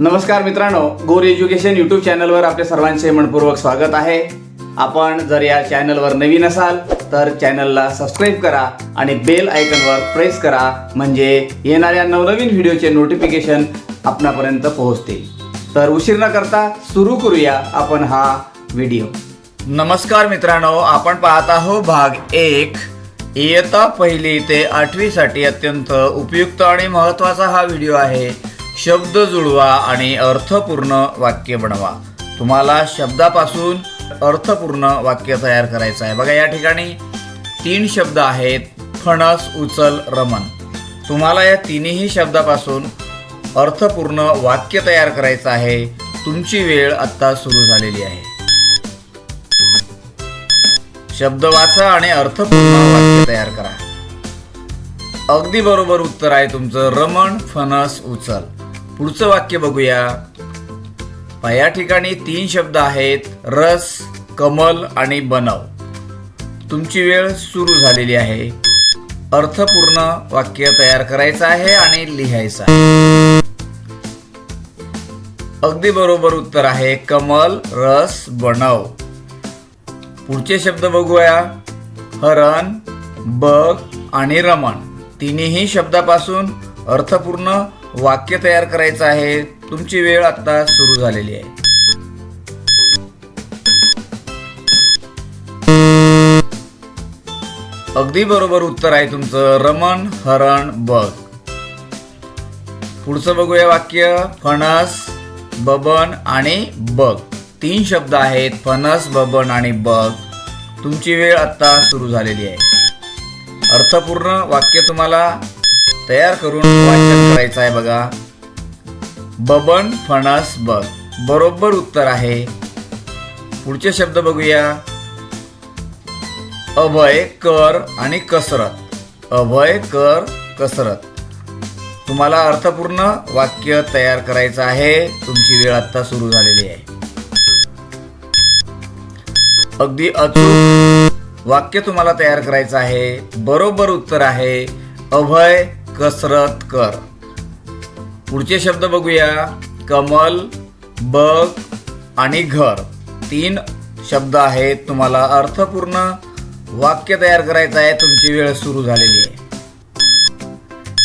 नमस्कार मित्रांनो गोर एज्युकेशन यूट्यूब चॅनलवर आपल्या सर्वांचे मनपूर्वक स्वागत आहे. आपण जर या चॅनलवर नवीन असाल तर चॅनलला सबस्क्राईब करा आणि बेल आयकनवर प्रेस करा म्हणजे येणाऱ्या नवनवीन व्हिडिओचे नोटिफिकेशन आपणापर्यंत पोहोचते तर उशीर न करता सुरू करूया आपण हा व्हिडिओ नमस्कार मित्रांनो आपण पाहत आहो भाग एक. इयत्ता पहिली ते आठवीसाठी अत्यंत उपयुक्त आणि महत्त्वाचा हा व्हिडिओ आहे. शब्द जुळवा आणि अर्थपूर्ण वाक्य बनवा. तुम्हाला शब्दापासून अर्थपूर्ण वाक्य तयार करायचं आहे. बघा या ठिकाणी तीन शब्द आहेत फणस उचल रमण. तुम्हाला या तिन्ही शब्दापासून अर्थपूर्ण वाक्य तयार करायचं आहे. तुमची वेळ आत्ता सुरू झालेली आहे. शब्द वाचा आणि अर्थपूर्ण वाक्य तयार करा. अगदी बरोबर उत्तर आहे तुमचं रमण फणस उचल. पुढचं वाक्य बघूया. या ठिकाणी तीन शब्द आहेत रस कमल आणि बनव. तुमची वेळ सुरू झालेली आहे. अर्थपूर्ण वाक्य तयार करायचं आहे आणि लिहायचं आहे. अगदी बरोबर उत्तर आहे कमल रस बनव. पुढचे शब्द बघूया. हरण बग आणि रमण. तिन्ही शब्दापासून अर्थपूर्ण वाक्य तयार करायचं आहे. तुमची वेळ आता सुरू झालेली आहे. अगदी बरोबर उत्तर आहे तुमचं. रमण हरण बग पुढचं बघूया वाक्य. फणस बबन आणि बग तीन शब्द आहेत. फणस बबन आणि बग तुमची वेळ आता सुरू झालेली आहे. अर्थपूर्ण वाक्य तुम्हाला तयार करून वाचन करायचं आहे बघा. बबन फणस बग बरोबर उत्तर आहे. पुढचे शब्द बघूया. अभय कर आणि कसरत. अभय कर कसरत. तुम्हाला अर्थपूर्ण वाक्य तयार करायचं आहे. तुमची वेळ आता सुरू झालेली आहे. अगदी अचूक वाक्य तुम्हाला तयार करायचं आहे. बरोबर उत्तर आहे. अभय कसरत कर. पुढचे शब्द बघूया. कमल बग आणि घर. तीन शब्द आहेत. तुम्हाला अर्थपूर्ण वाक्य तयार करायचं आहे. तुमची वेळ सुरू झालेली आहे.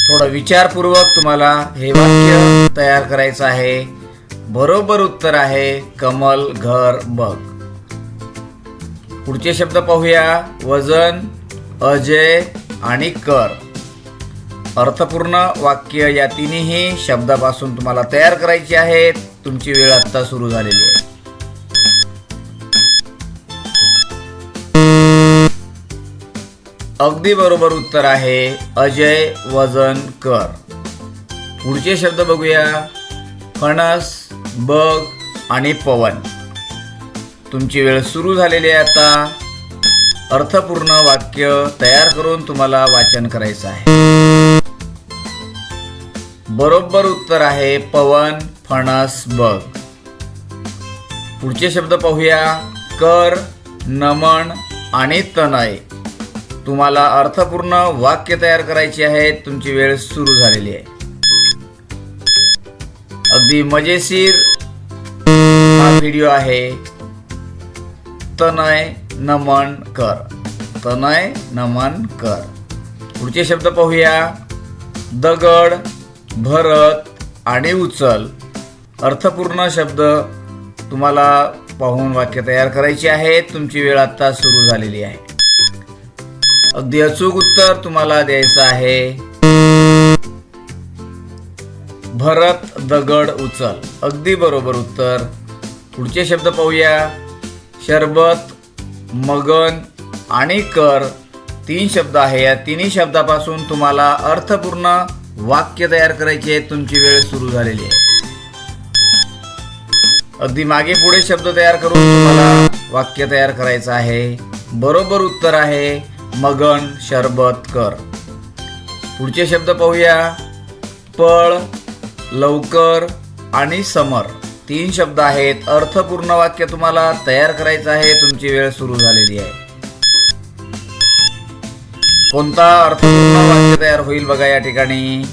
थोडं विचारपूर्वक तुम्हाला हे वाक्य तयार करायचं आहे. बरोबर उत्तर आहे. कमल घर बघ. पुढचे शब्द पाहूया. वजन अजय आणि कर. अर्थपूर्ण वाक्य या तिन्ही शब्दापासून तुम्हाला तयार करायची आहेत. तुमची वेळ आत्ता सुरू झालेली आहे. अगदी बरोबर उत्तर आहे अजय वजन कर. पुढचे शब्द बघूया. फणस बग आणि पवन. तुमची वेळ सुरू झालेली आहे आता. अर्थपूर्ण वाक्य तयार करून तुम्हाला वाचन करायचं आहे. बरोबर उत्तर आहे पवन फणस बग पुढचे शब्द पाहूया. कर नमन आणि तनय. तुम्हाला अर्थपूर्ण वाक्य तयार करायची आहे. तुमची वेळ सुरू झालेली आहे. अगदी मजेशीर हा व्हिडिओ आहे. तनय नमन कर. तनय नमन कर. पुढचे शब्द पाहूया. दगड भरत आणि उचल. अर्थपूर्ण शब्द तुम्हाला पाहून वाक्य तयार करायची आहे. तुमची वेळ आता सुरू झालेली आहे. अगदी अचूक उत्तर तुम्हाला द्यायचं आहे. भरत दगड उचल. अगदी बरोबर उत्तर. पुढचे शब्द पाहूया. शरबत मगन आणि कर. तीन शब्द आहे. या तिन्ही शब्दापासून तुम्हाला अर्थपूर्ण वाक्य तयार करायचे आहे तुमची वेळ सुरू झालेली आहे. अगदी मागे पुढे शब्द तयार करून तुम्हाला वाक्य तयार करायचं आहे. बरोबर उत्तर आहे मगन शरबत कर. पुढचे शब्द पाहूया. पळ लवकर आणि समर. तीन शब्द आहेत. अर्थपूर्ण वाक्य तुम्हाला तयार करायचं आहे तुमची वेळ सुरू झालेली आहे. कोणता अर्थपूर्ण वाक्य तयार होईल बघा या ठिकाणी?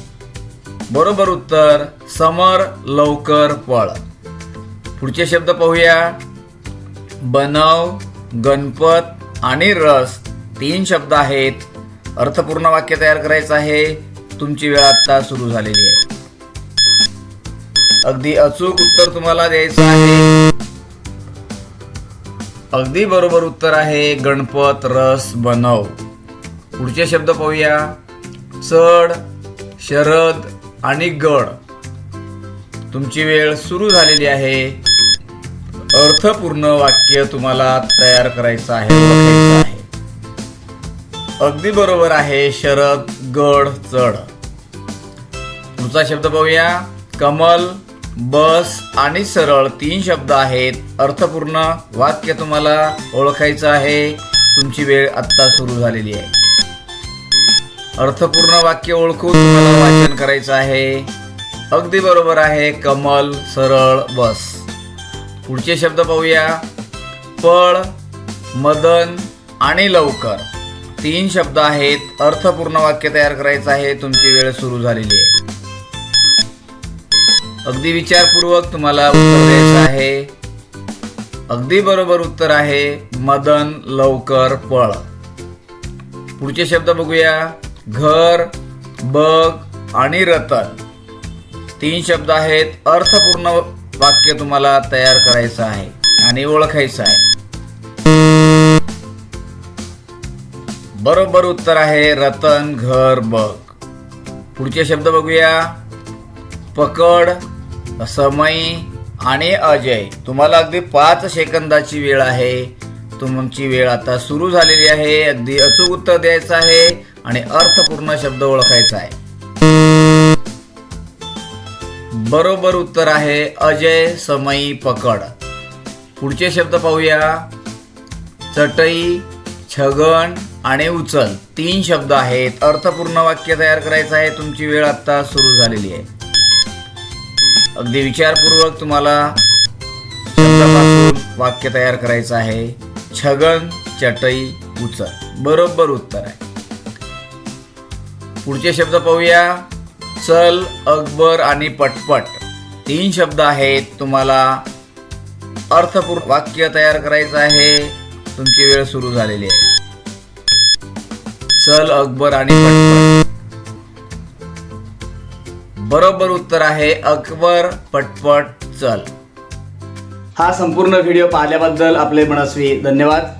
बरोबर उत्तर समर लवकर पळ पुढचे शब्द पाहूया. बनव गणपत आणि रस. तीन शब्द आहेत. अर्थपूर्ण वाक्य तयार करायचं आहे. तुमची वेळ आता सुरू झालेली आहे. अगदी अचूक उत्तर तुम्हाला द्यायचं आहे. अगदी बरोबर उत्तर आहे. गणपत रस बनव. पुढचे शब्द पाहूया. चढ शरद आणि गड. तुमची वेळ सुरू झालेली आहे. अर्थपूर्ण वाक्य तुम्हाला तयार करायचं आहे. अगदी बरोबर आहे शरद गड चढ. पुढचा शब्द पाहूया. कमल बस आणि सरळ तीन शब्द आहेत. अर्थपूर्ण वाक्य तुम्हाला ओळखायचं आहे. तुमची वेळ आत्ता सुरू झालेली आहे. अर्थपूर्ण वाक्य ओळखून तुम्हाला वाचन करायचं आहे. अगदी बरोबर आहे कमल सरळ बस. पुढचे शब्द पाहूया. पळ मदन आणि लवकर. तीन शब्द आहेत अर्थपूर्ण वाक्य तयार करायचं आहे तुमची वेळ सुरू झालेली आहे. अगदी विचारपूर्वक तुम्हाला उत्तर द्यायचं आहे. अगदी बरोबर उत्तर आहे मदन लवकर पळ. पुढचे शब्द बघूया. घर बग आणि रतन. तीन शब्द आहेत. अर्थपूर्ण वाक्य तुम्हाला तयार करायचं आहे आणि ओळखायचं आहे. बरोबर उत्तर आहे रतन घर बग. पुढचे शब्द बघूया. पकड समय आणि अजय. तुम्हाला अगदी पाच सेकंदाची वेळ आहे. तुमची वेळ आता सुरू झालेली आहे. अगदी अचूक उत्तर द्यायचं आहे. आणि अर्थपूर्ण शब्द ओळखायचा आहे. बरोबर उत्तर आहे अजय समई पकड. पुढचे शब्द पाहूया. चटई छगन आणि उचल. तीन शब्द आहेत. अर्थपूर्ण वाक्य तयार करायचं आहे. तुमची वेळ आता सुरू झालेली आहे. अगदी विचारपूर्वक तुम्हाला शब्दापासून वाक्य तयार करायचं आहे. छगन चटई उचल. बरोबर उत्तर आहे. पुढचे शब्द पाहूया. चल अकबर आणि पटपट. तीन शब्द आहेत. तुम्हाला अर्थपूर्ण वाक्य तयार करायचं आहे. तुमची वेळ सुरू झालेली आहे. चल अकबर आणि पटपट. बरोबर उत्तर आहे अकबर पटपट चल. हा संपूर्ण व्हिडिओ पाहिल्याबद्दल आपले मनस्वी धन्यवाद.